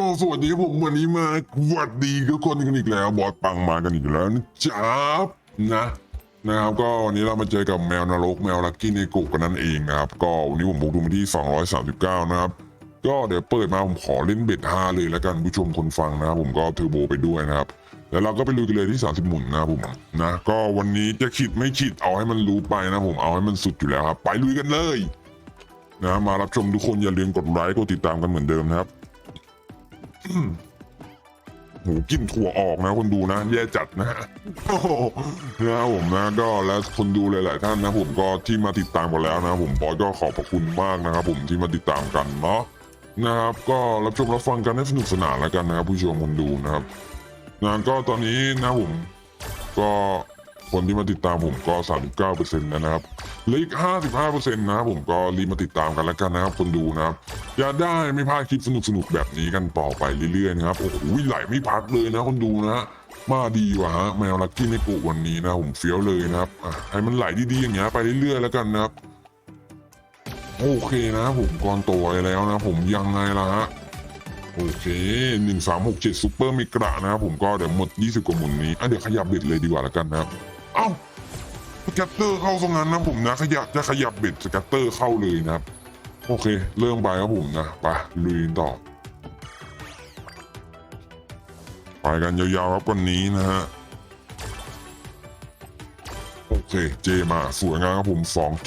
ก็สวัสดีครับผมวันนี้มาสวัสดีทุกคนกันอีกแล้ว บอสปังมากันอีกแล้วนะจ๊าบนะนะครับก็วันนี้เรามาเจอกับแมวนรกแมวลักกี้ในกุกันนั่นเองนะครับ ก็วันนี้ผมบุกดูมาที่ 239 นะครับ ก็เดี๋ยวเปิดมาผมขอเล่นเบ็ด5เลยแล้วกันผู้ชมคนฟังนะครับผมก็เทอร์โบไปด้วยนะครับ แล้วเราก็ไปลุยกันเลยที่ 30 หมุนนะครับผมนะก็วันนี้จะขิดไม่ขิดเอาให้มันรู้ไปนะผมเอาให้มันสุดอยู่แล้วครับ ไปลุยกันเลยนะมารับชมทุกคนอย่าลืมกดไลค์กดติดตามกันเหมือนเดิมนะครับ หูกินถั่วออกนะคนดูนะ แย่จัดนะฮะโอ้โหนะผมนะก็แล้วคนดูหลายๆท่านนะผมก็ที่มาติดตามกันแล้วนะ ผมบอยก็ขอบพระคุณมากนะครับผมที่มาติดตามกันเนาะนะครับ ก็รับชมรับฟังกันให้สนุกสนานแล้วกันนะครับผู้ชมคนดูนะครับนะก็ตอนนี้นะผมก็คนที่มาติดตามผมก็ 39%นะครับ เหลืออีก 55%นะครับผมก็รีบมาติดตามกันแล้วกันนะครับคนดูนะครับ อย่าได้ไม่พลาดคลิปสนุกๆแบบนี้กันต่อไปเรื่อยๆนะครับ โอ้โหไหลไม่พักเลยนะคนดูนะฮะมาดีว่ะฮะแมวลักกี้ในกุวันนี้นะผมเฟี้ยวเลยนะครับให้มันไหลดีๆอย่างเงี้ยไปเรื่อยๆแล้วกันนะครับ โอเคนะผมก่อนโตวไปแล้วนะผมยังไงล่ะฮะโอเคหนึ่งสามหกเจ็ดซูเปอร์มิกระนะครับผมก็เดี๋ยวหมดยี่สิบกว่าหมุนนี้อะเดี๋ยวขยับเบ็ดเลยดีกว่าแล้วกันนะครับ เอ้า สแกตเตอร์เข้าตรงนั้นนะผมนะขยับจะขยับเบ็ดสแกตเตอร์เข้าเลยนะครับ โอเค เริ่มไปครับผมนะไปลุยต่อ ไปกันยาวๆครับวันนี้นะฮะโอเคเจมาสวยงามครับผม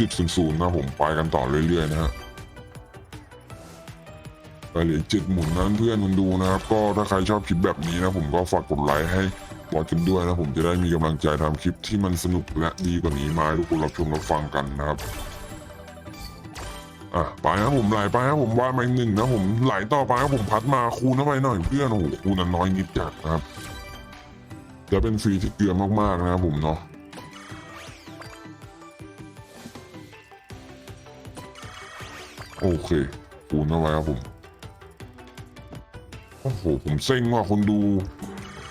2.00นะผมไปกันต่อเรื่อยๆนะฮะไปเหลือเจ็ดหมุนนั้นเพื่อนมันดูนะครับ ก็ถ้าใครชอบคลิปแบบนี้นะผมก็ฝากกดไลค์ให้ บอสกันด้วยนะผมจะได้มีกำลังใจทำคลิปที่มันสนุกและดีกว่านี้มาให้ทุกคนรับชมรับฟังกันนะครับอะไปครับผมไหลไปครับผมว่ามาหนึ่งนะผมไหลต่อไปครับผมพัดมาคูณเข้าไปหน่อยเพื่อนโอ้โหคูณนั้นน้อยนิดจัดนะครับจะเป็นฟรีที่เกลือมากๆนะครับผมเนาะโอเคคูณเข้าไปครับผมโอ้โหผมเซ็งว่ะคนดู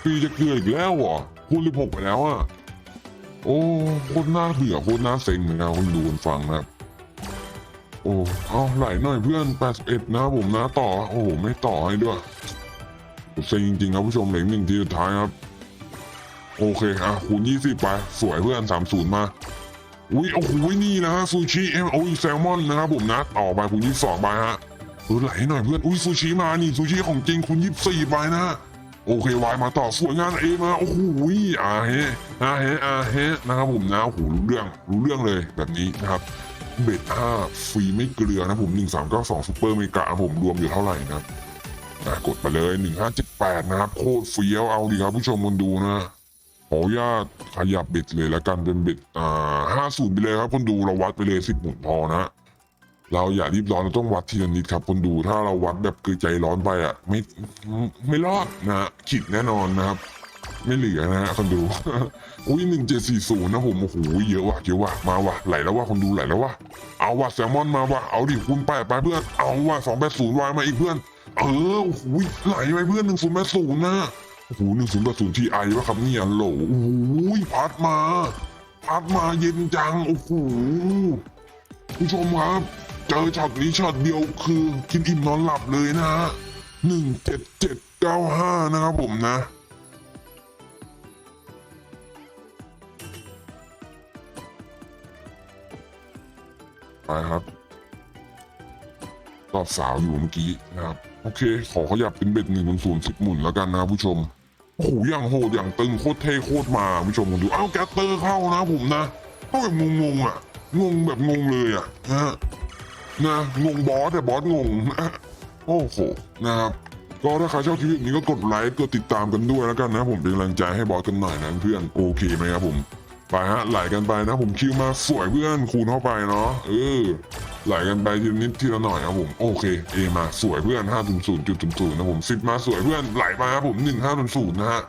ฟรีจะเกลืออีกแล้วเหรอคูณสิบหกไปแล้วอะ โอ้โคตรน่าเบื่อโคตรน่าเซ็งเลยนะคนดูคนฟังนะครับโอ้เอาไหลหน่อยเพื่อน81นะผมนะต่อ โอ้โหไม่ต่อให้ด้วยเซ็งจริงๆครับผู้ชมเหลือหนึ่งทีสุดท้ายครับ โอเคอะคูณ20ไป สวยเพื่อน30มาอุ้ยโอ้โหนี่นะฮะซูชิเอ็มโอ้ยแซลมอนนะครับผมนะต่อไปคูณ22ไปฮะเออไหลหน่อยเพื่อนอุ้ยซูชิมานี่ซูชิของจริงคูณ24ไปนะ โอเควายมาต่อสวยงานเอมาโอ้โหอ่าเฮอ่าเฮอ่าเฮนะครับผมนะโอ้โหรู้เรื่องรู้เรื่องเลยแบบนี้นะครับเบ็ดห้าฟรีไม่เกลือนะผมหนึ่งสามเก้าสองซูเปอร์เมกะนะผมรวมอยู่เท่าไหร่นะครับอะกดไปเลยหนึ่งห้าเจ็ดแปดนะครับโคตรเฟี้ยวเอาดีครับผู้ชมคนดูนะขออนุญาตขยับเบ็ดเลยล้วกันเป็นเบ็ดอ่าห้าศูนย์ไปเลยครับคนดูเราวัดไปเลยสิบหมุนพอนะ เราอย่ารีบร้อนเราต้องวัดทีละนิดครับคนดูถ้าเราวัดแบบเกิดใจร้อนไปอะ ไม่ไม่ไมรอดนะขิดแน่นอนนะครับ ไม่เหลือนะฮะคนดูอุ้ยหนึ่งเจ็ดสี่ศูนย์นะผมโอ้โหเยอะว่ะเยอะว่ะมาว่ะไหลแล้วว่ะคนดูไหลแล้วว่ะเอาว่ะแซลมอนมาว่ะเอาดิคุณแปไปเพื่อนเอาว่ะสองแปดศูนย์วายมาอีกเพื่อน เออโอ้โหไหลไปเพื่อนหนึ่งศูนย์แปดศูนย์นะโอ้โหหนึ่งศูนย์แปดศูนย์ทีไอวะครับเนี่ยโหลโอ้โหพัดมา พัดมาเย็นจังโอ้โหผู้ชมครับ เจอช็อตนี้ช็อตเดียวคือกินอิ่มนอนหลับเลยนะฮะหนึ่งเจ็ดเจ็ดเก้าห้านะครับผมนะไปครับก็สาวอยู่เมื่อกี้นะครับ โอเค ขอขยับเป็นเบ็ดหนึ่งศูนย์สิบหมุนแล้วกันนะผู้ชมโอ้โหอย่างโหดอย่างตึงโคตรเท่โคตรมาผู้ชมดูเอ้าแกตเตอร์เข้านะผมนะเข้าแบบงงๆอะ งงแบบงงเลยอะนะฮะ นะงงบอสแต่บอสงงนะโอ้โหนะครับก็ถ้าใครชอบคลิปแบบนี้ก็กดไลค์กดติดตามกันด้วยแล้วกันนะ ผมเป็นกำลังใจให้บอสกันหน่อยนะเพื่อนโอเคไหมครับผมไปฮะไหลกันไปนะผมคิวมาสวยเพื่อนคูณเข้าไปเนาะเออไหลกันไปทีนิดทีละหน่อยครับผมโอเคเอมาสวยเพื่อน5 0 0จุดศูนย์นะผมสิบมาสวยเพื่อนไหลไปครับผม1 5 0 0นะฮะ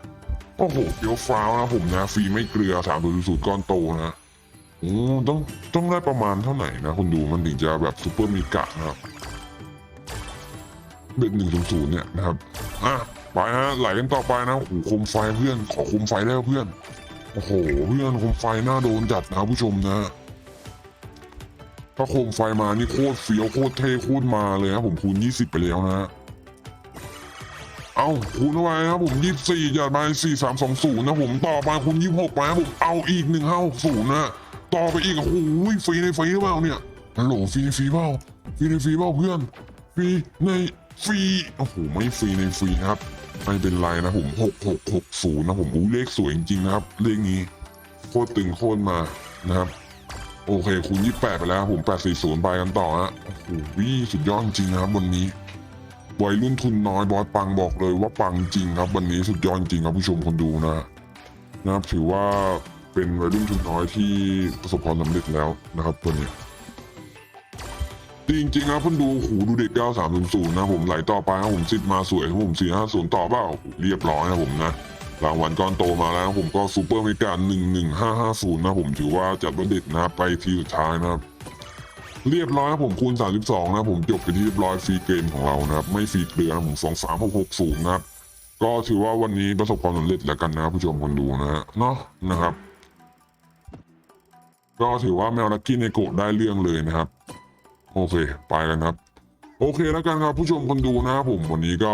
โอ้โหเดี๋ยวฟ้าวนะผมนะฟรีไม่เกลือ3 0 0ก้อนโตนะ โอ้ต้องต้องได้ประมาณเท่าไหร่นะคุณดูมันถึงจะแบบซูเปอร์มีกะนะครับเบ็ดหนึ่งศูนย์เนี่ยนะครับอะไปฮะไหลกันต่อไปนะโอ้โหโคมไฟเพื่อนขอโคมไฟแล้วเพื่อนโอ้โหเพื่อนโคมไฟหน้าโดนจัดนะผู้ชมนะถ้าโคมไฟมานี่โคตรเฟี้ยวโคตรเท่โคตรมาเลยนะผมคูณ 20 ไปแล้วนะเอาคูณเข้าไปนะครับผมยี่สี่จัดไปสี่สามสองศูนย์นะผมต่อมาคูณยี่หกไปนะผมเอาอีกหนึ่งห้าหกศูนย์นะ ต่อไปอีกโอ้โหฟรีในฟรีหรือเปล่าเนี่ยฮัลโหลฟรีในฟรีเปล่าฟรีในฟรีเปล่าเพื่อนฟรีในฟรีโอ้โหไม่ฟรีในฟรีครับไม่เป็นไรนะผมหกหกหกศูนย์นะผมอู้เลขสวยจริงๆนะครับเลขนี้โคตรตึงโคตรมานะครับ โอเคคูณยี่แปดไปแล้วผมแปดสี่ศูนย์ไปกันต่อฮะโอ้โหสุดยอดจริงนะครับวันนี้วัยรุ่นทุนน้อยบอสปังบอกเลยว่าปังจริงครับ วันนี้สุดยอดจริงครับผู้ชมคนดูนะนะครับถือว่า เป็นวัยรุ่นทุนน้อยที่ประสบความสำเร็จแล้วนะครับตัวนี้จริงๆครับเพิ่นดูหูดูเด็ก 9300 นะผมไหลต่อไปครับผมซิดมาสวยผม 450 ต่อเปล่าเรียบร้อยนะผมนะรางวัลก้อนโตมาแล้วผมก็ซูเปอร์เมกา11550 นะผมถือว่าจัดว่าเด็ดนะไปทีสุดท้ายนะครับเรียบร้อยครับผมคูณ 32 นะผมจบไปที่เรียบร้อยฟรีเกมของเรานะครับ ไม่ฟรีเกลือนะผม 2 3 6 6 0 นะครับ ก็ถือว่าวันนี้ประสบความสำเร็จแล้วกันนะผู้ชมคนดูนะฮะเนาะนะครับ ก็ถือว่าแมวลักกี้ในโกะได้เรื่องเลยนะครับ โอเค ไปกันครับ โอเคแล้วกันครับผู้ชมคนดูนะครับผมวันนี้ก็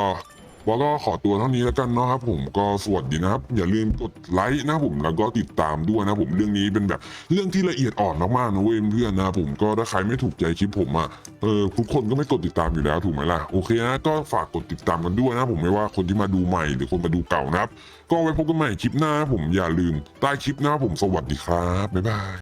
บอกก็ขอตัวเท่านี้แล้วกันเนาะครับผมก็สวัสดีนะครับ อย่าลืมกดไลค์นะผมแล้วก็ติดตามด้วยนะผมเรื่องนี้เป็นแบบเรื่องที่ละเอียดอ่อนมากๆนะเว้ยเพื่อนนะผมก็ถ้าใครไม่ถูกใจคลิปผมอะ่ะเออทุกคนก็ไม่กดติดตามอยู่แล้วถูกไหมล่ะโอเคนะก็ฝากกดติดตามกันด้วยนะผมไม่ว่าคนที่มาดูใหม่หรือคนมาดูเก่านะครับ ก็ไว้พบกันใหม่คลิปหน้าผมอย่าลืมใต้คลิปหน้าผมสวัสดีครับบ๊ายบาย